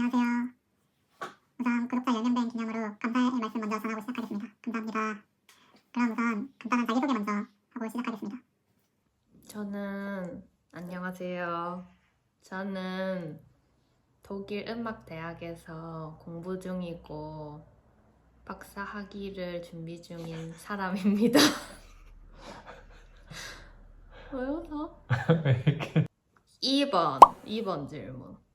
안녕하세요. 우선 구독자 10년 된 기념으로 감사의 말씀 먼저 전하고 시작하겠습니다. 감사합니다. 그럼 우선 간단한 자기소개 먼저 하고 시작하겠습니다. 저는 안녕하세요. 저는 독일 음악 대학에서 공부 중이고 박사 학위를 준비 중인 사람입니다. 왜 웃어? 왜 이렇게 2번, 2번 질문.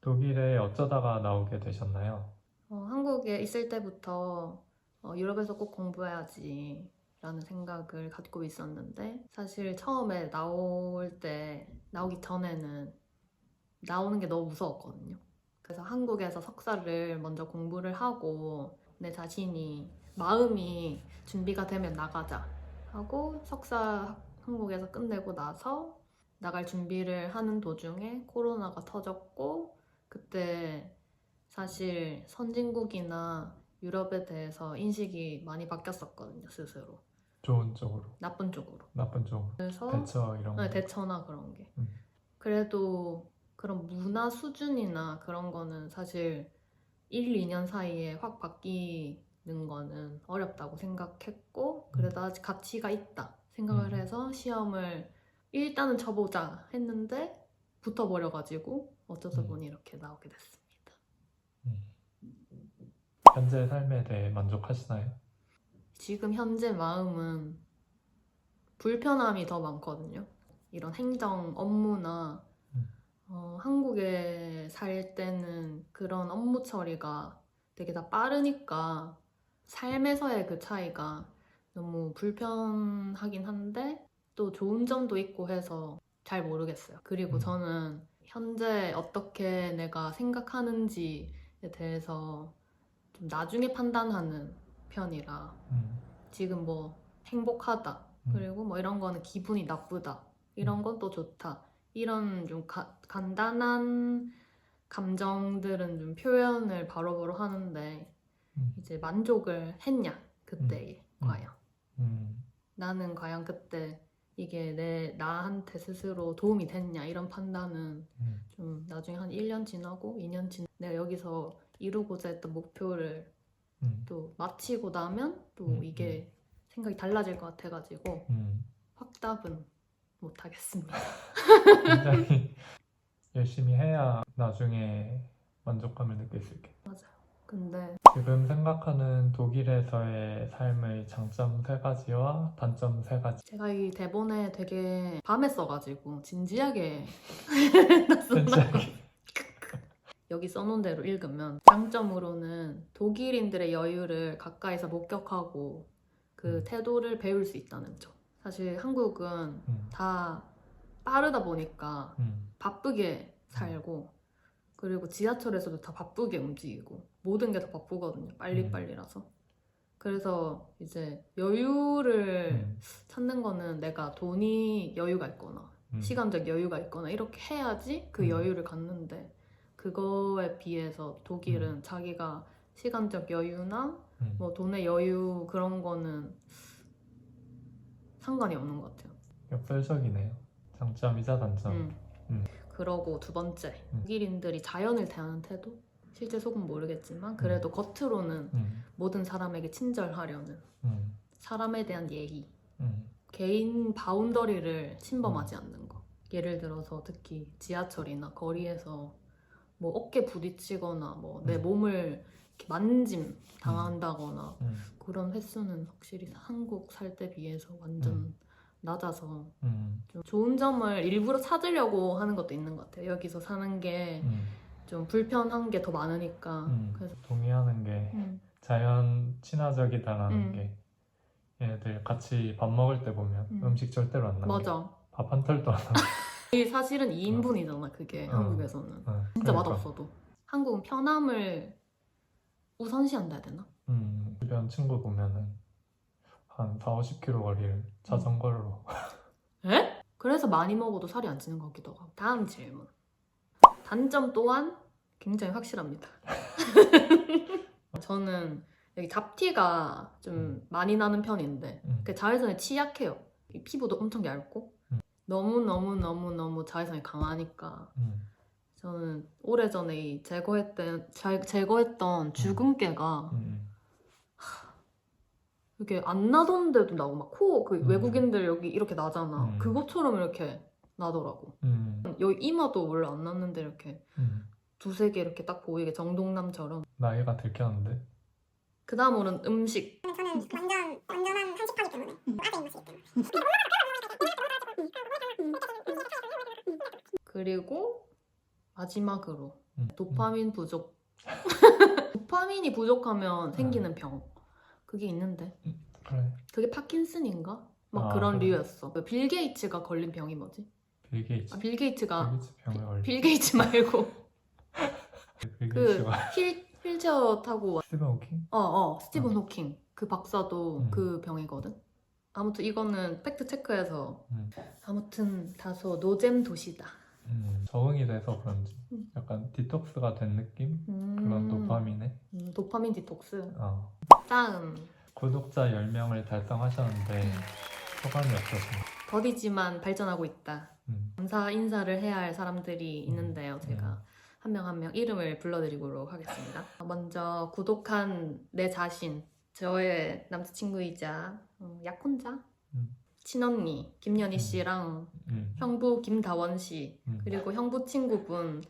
독일에 어쩌다가 나오게 되셨나요? 어, 한국에 있을 때부터 어, 유럽에서 꼭 공부해야지 라는 생각을 갖고 있었는데 사실 처음에 나올 때 나오기 전에는 나오는 게 너무 무서웠거든요. 그래서 한국에서 석사를 먼저 공부를 하고 내 자신이 마음이 준비가 되면 나가자 하고 석사 한국에서 끝내고 나서 나갈 준비를 하는 도중에 코로나가 터졌고 그때 사실 선진국이나 유럽에 대해서 인식이 많이 바뀌었었거든요 스스로 좋은 쪽으로, 나쁜 쪽으로 나쁜 쪽으로, 그래서 대처 이런 거. 네, 대처나 그런 게 음. 그래도 그런 문화 수준이나 그런 거는 사실 1, 2년 사이에 확 바뀌는 거는 어렵다고 생각했고 그래도 아직 가치가 있다 생각을 음. 해서 시험을 일단은 쳐보자 했는데 붙어버려가지고 어쩌다 음. 보니 이렇게 나오게 됐습니다. 음. 현재 삶에 대해 만족하시나요? 지금 현재 마음은 불편함이 더 많거든요. 이런 행정 업무나 음. 어, 한국에 살 때는 그런 업무 처리가 되게 다 빠르니까 삶에서의 그 차이가 너무 불편하긴 한데 또 좋은 점도 있고 해서 잘 모르겠어요. 그리고 음. 저는 현재 어떻게 내가 생각하는지에 대해서 좀 나중에 판단하는 편이라 음. 지금 뭐 행복하다 음. 그리고 뭐 이런 거는 기분이 나쁘다 이런 음. 건또 좋다 이런 좀 가- 간단한 감정들은 좀 표현을 바로바로 하는데 음. 이제 만족을 했냐 그때에 음. 과연 음. 나는 과연 그때 이게 내 나한테 스스로 도움이 됐냐 이런 판단은 음. 좀 나중에 한 1년 지나고 2년 지나 내가 여기서 이루고자 했던 목표를 음. 또 마치고 나면 또 음, 이게 생각이 달라질 것 같아가지고 음. 확답은 못 하겠습니다. 굉장히 열심히 해야 나중에 만족감을 느낄 수 있게. 근데 지금 생각하는 독일에서의 삶의 장점 세 가지와 단점 세 가지. 제가 이 대본에 되게 밤에 써가지고 진지하게 진지하게. 여기 써놓은 대로 읽으면 장점으로는 독일인들의 여유를 가까이서 목격하고 그 음. 태도를 배울 수 있다는 점. 사실 한국은 음. 다 빠르다 보니까 음. 바쁘게 살고 그리고 지하철에서도 다 바쁘게 움직이고 모든 게 다 바쁘거든요. 빨리빨리라서. 그래서 이제 여유를 음. 찾는 거는 내가 돈이 여유가 있거나 음. 시간적 여유가 있거나 이렇게 해야지 그 음. 여유를 갖는데 그거에 비해서 독일은 자기가 시간적 여유나 음. 뭐 돈의 여유 그런 거는 상관이 없는 것 같아요. 역설적이네요. 장점이자 단점. 음. 음. 그러고 두 번째 음. 독일인들이 자연을 대하는 태도 실제 속은 모르겠지만 그래도 겉으로는 음. 모든 사람에게 친절하려는 음. 사람에 대한 예의 음. 개인 바운더리를 침범하지 않는 거 예를 들어서 특히 지하철이나 거리에서 뭐 어깨 부딪히거나 뭐내 음. 몸을 만짐 당한다거나 음. 그런 횟수는 확실히 한국 살 때 비해서 완전 음. 낮아서 음. 좀 좋은 점을 일부러 찾으려고 하는 것도 있는 것 같아요. 여기서 사는 게좀 음. 불편한 게 더 많으니까. 음. 그래서 동의하는 게 음, 자연 친화적이다라는 음. 게 얘네들 같이 밥 먹을 때 보면 음. 음. 식 절대로 안 남겨. 맞아. 밥한 톨도 안 남겨. 이 사실은 2인분이잖아, 그게 어. 한국에서는. 어, 진짜 그러니까. 맛없어도. 한국은 편함을 우선시한다 해야 되나? 음, 주변 친구 보면은 한 4, 50km 거리를 자전거로 에? 그래서 많이 먹어도 살이 안 찌는 것 같기도 하고. 다음 질문. 단점 또한 굉장히 확실합니다. 저는 여기 잡티가 좀 음. 많이 나는 편인데 음. 그 자외선에 취약해요. 이 피부도 엄청 얇고 음. 너무 너무 너무 너무 자외선이 강하니까 음. 저는 오래전에 이 제거했던 제- 제거했던 주근깨가 음. 이렇게 안 나던데도 나고 막 코 그 음. 외국인들 여기 이렇게 나잖아. 음. 그것처럼 이렇게 나더라고. 음. 여기 이마도 원래 안 났는데 이렇게 음. 두세 개 이렇게 딱 보이게 정동남처럼. 나이가 들켰는데. 그 다음으로는 음식. 저는 완전 완전한 한식파기 때문에 아재 입맛이기 때문에 그리고 마지막으로 음. 도파민 부족. 도파민이 부족하면 생기는 병. 그게 있는데 그래. 그게 파킨슨인가? 막 아, 그런 그래. 류였어. 그빌 게이츠가 걸린 병이 뭐지? 빌 게이츠. 아, 빌 게이츠가 빌 게이츠 병에 걸려. 빌 게이츠 말고 빌 그 게이츠가 휠, 휠체어 타고 와- 스티븐 호킹? 어, 어, 스티븐 어. 호킹. 그 박사도 음. 그 병이거든. 아무튼 이거는 팩트 체크해서 음. 아무튼 다소 노잼 도시다. 음. 적응이 돼서 그런지 음. 약간 디톡스가 된 느낌? 음. 그런 도파민에. 음, 도파민 디톡스. 어. 다음 구독자 10명을 달성하셨는데 음. 소감이 어떠세요? 더디지만 발전하고 있다. 음. 감사 인사를 해야 할 사람들이 있는데요. 제가 음. 한명 한 명 이름을 불러드리도록 하겠습니다. 먼저 구독한 내 자신, 저의 남자친구이자 어, 약혼자, 음. 친언니 김연희 음. 씨랑 음. 형부 김다원 씨 음. 그리고 형부 친구분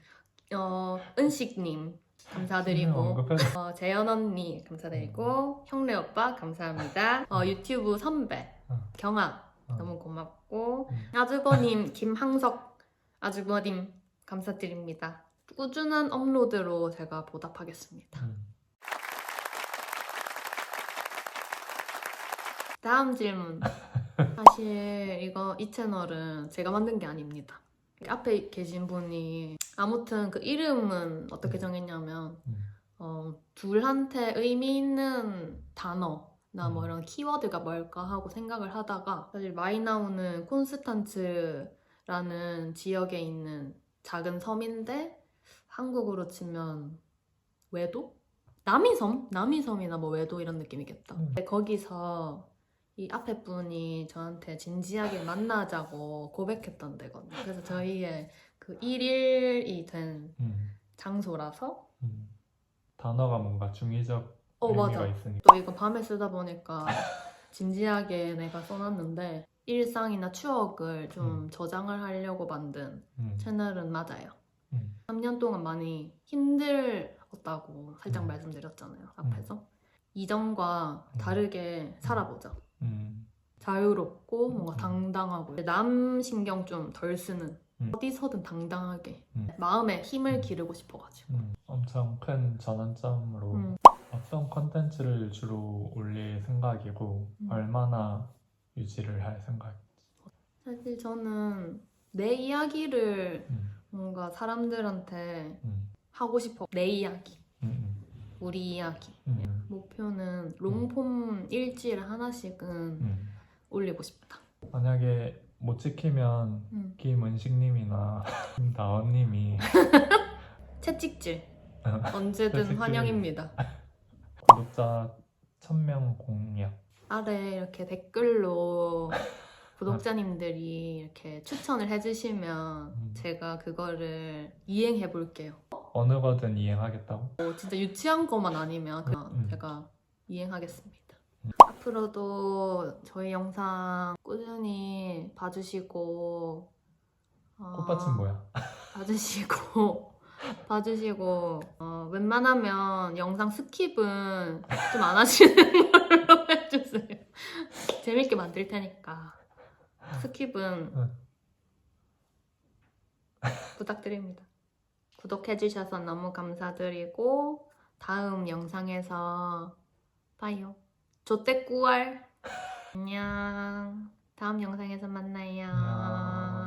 어, 은식님 음, 감사드리고 어, 재현 언니 감사드리고 형래 오빠 감사합니다. 어, 유튜브 선배 어. 경아 어. 너무 고맙고 음. 아주버님 김항석 아주버님 감사드립니다. 꾸준한 업로드로 제가 보답하겠습니다. 음. 다음 질문. 사실 이거 이 채널은 제가 만든 게 아닙니다. 앞에 계신 분이 아무튼 그 이름은 어떻게 정했냐면 음. 어, 둘한테 의미 있는 단어나 뭐 음. 이런 키워드가 뭘까 하고 생각을 하다가 사실 많이 나오는 콘스탄츠라는 지역에 있는 작은 섬인데 한국으로 치면 외도? 남이섬? 남이섬이나 뭐 외도 이런 느낌이겠다. 음. 근데 거기서 이 앞에 분이 저한테 진지하게 만나자고 고백했던 데거든요. 그래서 저희의 그 1일이 된 음. 장소라서 음. 단어가 뭔가 중의적 어 의미가 맞아. 있으니까 또 이거 밤에 쓰다 보니까 진지하게 내가 써놨는데 일상이나 추억을 좀 음. 저장을 하려고 만든 음. 채널은 맞아요. 음. 3년 동안 많이 힘들었다고 살짝 음. 말씀드렸잖아요. 앞에서. 이전과 음. 다르게 살아보자. 음. 자유롭고 뭔가 음. 당당하고 남 신경 좀 덜 쓰는 음. 어디서든 당당하게 음. 마음에 힘을 음. 기르고 싶어가지고 음. 엄청 큰 전환점으로 음. 어떤 컨텐츠를 주로 올릴 생각이고 음. 얼마나 유지를 할 생각? 사실 저는 내 이야기를 음. 뭔가 사람들한테 음. 하고 싶어. 내 이야기, 음. 우리 이야기. 음. 음. 목표는 롱폼 일주일에 하나씩은 음. 올리고 싶다. 만약에 못 지키면 음. 김은식님이나 김다원님이 채찍질 어. 언제든 채찍질. 환영입니다. 구독자 1000명 공약 아래 이렇게 댓글로 구독자님들이 이렇게 추천을 해주시면 음. 제가 그거를 이행해 볼게요. 어느 거든 이행하겠다고? 뭐 진짜 유치한 것만 아니면 그냥 음. 제가 이행하겠습니다. 음. 앞으로도 저희 영상 꾸준히 봐주시고 어, 꽃받침 뭐야? 봐주시고 봐주시고 어, 웬만하면 영상 스킵은 좀 안 하시는 걸로 해주세요. 재밌게 만들 테니까 스킵은 응. 부탁드립니다. 구독해주셔서 너무 감사드리고 다음 영상에서 봐요. 조떼꾸알 안녕. 다음 영상에서 만나요. 안녕.